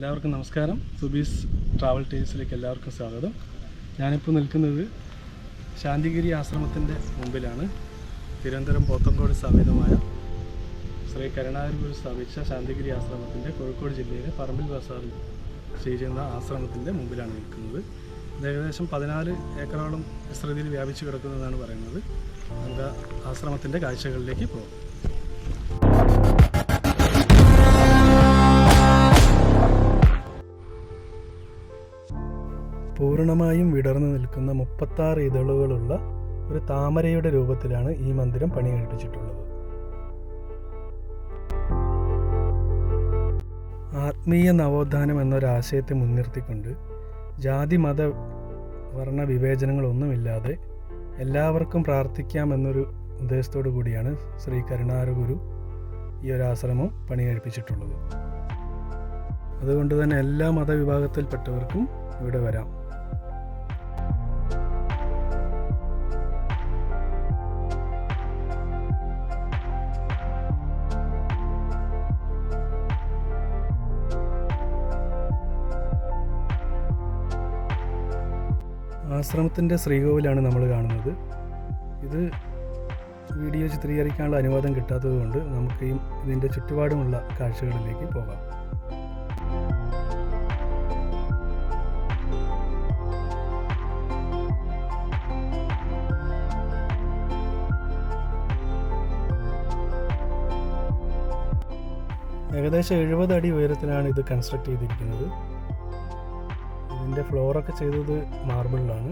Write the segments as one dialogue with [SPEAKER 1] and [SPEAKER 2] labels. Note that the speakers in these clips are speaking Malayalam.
[SPEAKER 1] എല്ലാവർക്കും നമസ്കാരം. സുബീസ് ട്രാവൽ ടേസിലേക്ക് എല്ലാവർക്കും സ്വാഗതം. ഞാനിപ്പോൾ നിൽക്കുന്നത് ശാന്തിഗിരി ആശ്രമത്തിന്റെ മുമ്പിലാണ്. തിരുവനന്തപുരം പോത്തങ്കോട് സ്ഥാപിതമായ ശ്രീ കരുണാകരഗുരു സ്ഥാപിച്ച ശാന്തിഗിരി ആശ്രമത്തിന്റെ കോഴിക്കോട് ജില്ലയിലെ പറമ്പിൽ ബസാറിൽ ചെയ്യുന്ന ആശ്രമത്തിന്റെ മുമ്പിലാണ് നിൽക്കുന്നത്. ഇത് ഏകദേശം പതിനാല് ഏക്കറോളം വിസ്തൃതിയിൽ വ്യാപിച്ചു കിടക്കുന്നതാണ് പറയുന്നത്. നമുക്ക് ആശ്രമത്തിന്റെ കാഴ്ചകളിലേക്ക് പോകാം. പൂർണമായും വിടർന്നു നിൽക്കുന്ന മുപ്പത്താറ് ഇതളുകളുള്ള ഒരു താമരയുടെ രൂപത്തിലാണ് ഈ മന്ദിരം പണി കഴിപ്പിച്ചിട്ടുള്ളത് ആത്മീയ നവോത്ഥാനം എന്നൊരാശയത്തെ മുൻനിർത്തിക്കൊണ്ട് ജാതി മത വർണ വിവേചനങ്ങളൊന്നുമില്ലാതെ എല്ലാവർക്കും പ്രാർത്ഥിക്കാം എന്നൊരു ഉദ്ദേശത്തോടു കൂടിയാണ് ശ്രീ കരുണാരഗുരു ഈ ഒരു ആശ്രമം പണി കഴിപ്പിച്ചിട്ടുള്ളത് അതുകൊണ്ട് തന്നെ എല്ലാ മതവിഭാഗത്തിൽപ്പെട്ടവർക്കും ഇവിടെ വരാം. ആശ്രമത്തിന്റെ ശ്രീകോവിലാണ് നമ്മൾ കാണുന്നത്. ഇത് വീഡിയോ ചിത്രീകരിക്കാനുള്ള അനുവാദം കിട്ടാത്തത് കൊണ്ട് നമുക്ക് ഈ ഇതിന്റെ ചുറ്റുപാടുമുള്ള കാഴ്ചകളിലേക്ക് പോകാം. ഏകദേശം എഴുപത് അടി ഉയരത്തിലാണ് ഇത് കൺസ്ട്രക്ട് ചെയ്തിരിക്കുന്നത്. ഇതിന്റെ ഫ്ലോറൊക്കെ ചെയ്തത് മാർബിളിലാണ്.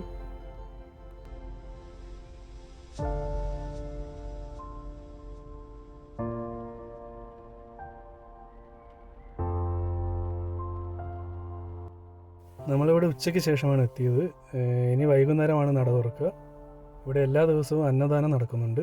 [SPEAKER 1] നമ്മളിവിടെ ഉച്ചയ്ക്ക് ശേഷമാണ് എത്തിയത്. ഇനി വൈകുന്നേരമാണ് നട തുറക്കുക. ഇവിടെ എല്ലാ ദിവസവും അന്നദാനം നടക്കുന്നുണ്ട്.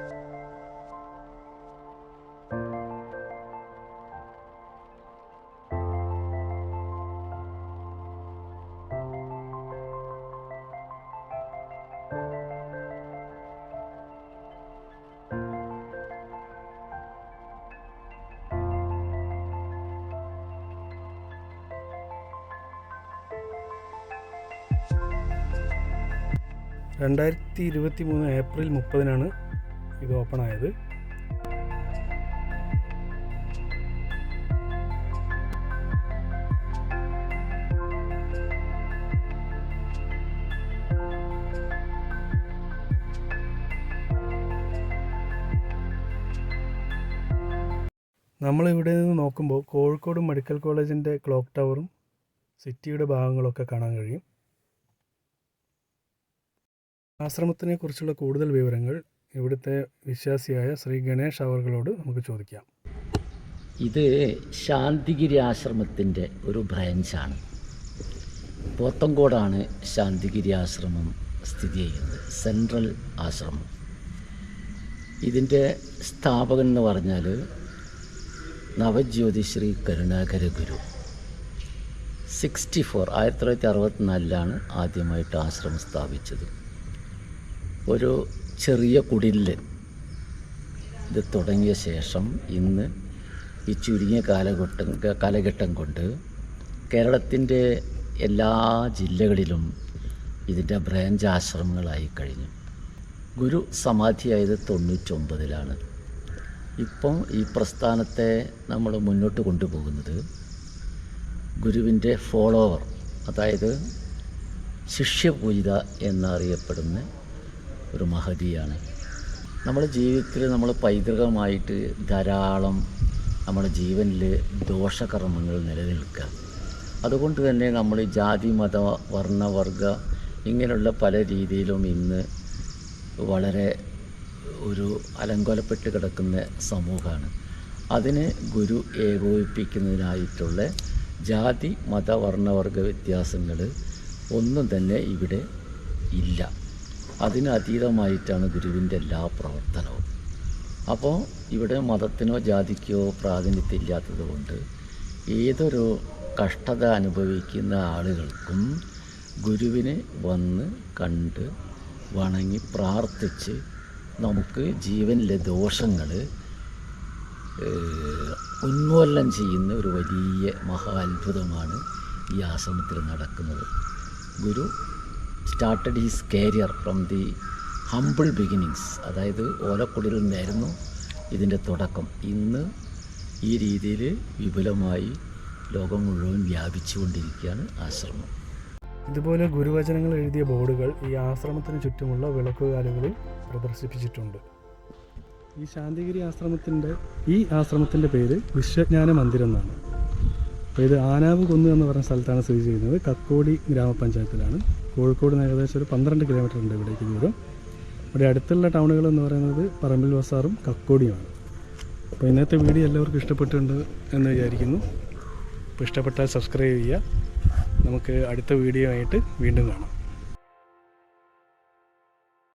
[SPEAKER 1] രണ്ടായിരത്തി ഇരുപത്തി മൂന്ന് ഏപ്രിൽ മുപ്പതിനാണ് ഇത് ഓപ്പൺ ആയത് നമ്മളിവിടെ നിന്ന് നോക്കുമ്പോൾ കോഴിക്കോട് മെഡിക്കൽ കോളേജിന്റെ ക്ലോക്ക് ടവറും സിറ്റിയുടെ ഭാഗങ്ങളൊക്കെ കാണാൻ കഴിയും. ആശ്രമത്തിനെ കുറിച്ചുള്ള കൂടുതൽ വിവരങ്ങൾ ഇവിടുത്തെ വിശ്വാസിയായ ശ്രീ ഗണേഷ് അവർകളോട് നമുക്ക് ചോദിക്കാം.
[SPEAKER 2] ഇത് ശാന്തിഗിരി ആശ്രമത്തിന്റെ ഒരു ബ്രാഞ്ചാണ്. പോത്തങ്കോടാണ് ശാന്തിഗിരി ആശ്രമം സ്ഥിതി ചെയ്യുന്നത്. സെൻട്രൽ ആശ്രമം. ഇതിന്റെ സ്ഥാപകൻ എന്ന് പറഞ്ഞാൽ നവജ്യോതി ശ്രീ കരുണാകര ഗുരു. സിക്സ്റ്റി ഫോർ ആയിരത്തി തൊള്ളായിരത്തി അറുപത്തിനാലിലാണ് ആദ്യമായിട്ട് ആശ്രമം സ്ഥാപിച്ചത്. ഒരു ചെറിയ കുടിലിൽ ഇത് തുടങ്ങിയ ശേഷം ഇന്ന് ഈ ചുരുങ്ങിയ കാലഘട്ടം കാലഘട്ടം കൊണ്ട് കേരളത്തിന്റെ എല്ലാ ജില്ലകളിലും ഇതിന്റെ ബ്രാഞ്ച് ആശ്രമങ്ങളായി കഴിഞ്ഞു. ഗുരു സമാധിയായത് തൊണ്ണൂറ്റൊമ്പതിലാണ്. ഇപ്പം ഈ പ്രസ്ഥാനത്തെ നമ്മൾ മുന്നോട്ട് കൊണ്ടുപോകുന്നത് ഗുരുവിന്റെ ഫോളോവർ അതായത് ശിഷ്യപൂജിത എന്നറിയപ്പെടുന്ന ഒരു മഹതിയാണ്. നമ്മുടെ ജീവിതത്തിൽ നമ്മൾ പൈതൃകമായിട്ട് ധാരാളം നമ്മുടെ ജീവനിൽ ദോഷകർമ്മങ്ങൾ നിലനിൽക്കുക. അതുകൊണ്ട് തന്നെ നമ്മൾ ജാതി മത വർണവർഗ ഇങ്ങനെയുള്ള പല രീതിയിലും ഇന്ന് വളരെ ഒരു അലങ്കോലപ്പെട്ട് കിടക്കുന്ന സമൂഹമാണ്. അതിന് ഗുരു ഏകോപിപ്പിക്കുന്നതിനായിട്ടുള്ള ജാതി മത വർണവർഗ വ്യത്യാസങ്ങൾ ഒന്നും തന്നെ ഇവിടെ ഇല്ല. അതിന് അതീതമായിട്ടാണ് ഗുരുവിന്റെ എല്ലാ പ്രവർത്തനവും. അപ്പോൾ ഇവിടെ മതത്തിനോ ജാതിക്കോ പ്രാതിനിധ്യം ഇല്ലാത്തത് കൊണ്ട് ഏതൊരു കഷ്ടത അനുഭവിക്കുന്ന ആളുകൾക്കും ഗുരുവിനെ വന്ന് കണ്ട് വണങ്ങി പ്രാർത്ഥിച്ച് നമുക്ക് ജീവനിലെ ദോഷങ്ങൾ ഉന്മൂലനം ചെയ്യുന്ന ഒരു വലിയ മഹാ അത്ഭുതമാണ് ഈ ആശ്രമത്തിൽ നടക്കുന്നത്. Guru started his career from the humble beginnings അതായത് ഓലക്കുടിയിൽ നിന്നായിരുന്നു ഇതിന്റെ തുടക്കം. ഇന്ന് ഈ രീതിയിൽ വിപുലമായി ലോകം മുഴുവൻ വ്യാപിച്ചുകൊണ്ടിരിക്കുകയാണ് ആശ്രമം.
[SPEAKER 1] ഇതുപോലെ ഗുരുവചനങ്ങൾ എഴുതിയ ബോർഡുകൾ ഈ ആശ്രമത്തിന് ചുറ്റുമുള്ള വിളക്കുകാലുകളിൽ പ്രദർശിപ്പിച്ചിട്ടുണ്ട്. ഈ ശാന്തിഗിരി ആശ്രമത്തിന്റെ ഈ ആശ്രമത്തിന്റെ പേര് വിശ്വജ്ഞാന മന്ദിരം എന്നാണ് അപ്പോൾ ഇത് ആനാവ് കുന്ന് എന്ന് പറഞ്ഞ സ്ഥലത്താണ് സ്ഥിതി ചെയ്യുന്നത്. കക്കോടി ഗ്രാമപഞ്ചായത്തിലാണ്. കോഴിക്കോട് നിന്ന് ഏകദേശം ഒരു പന്ത്രണ്ട് കിലോമീറ്റർ ഉണ്ട് ഇവിടേക്ക് ദൂരം. ഇവിടെ അടുത്തുള്ള ടൗണുകൾ എന്ന് പറയുന്നത് പറമ്പിൽ ബസാറും കക്കോടിയുമാണ്. അപ്പോൾ ഇന്നത്തെ വീഡിയോ എല്ലാവർക്കും ഇഷ്ടപ്പെട്ടിട്ടുണ്ട് എന്ന് വിചാരിക്കുന്നു. അപ്പോൾ ഇഷ്ടപ്പെട്ടാൽ സബ്സ്ക്രൈബ് ചെയ്യുക. നമുക്ക് അടുത്ത വീഡിയോ ആയിട്ട് വീണ്ടും കാണാം.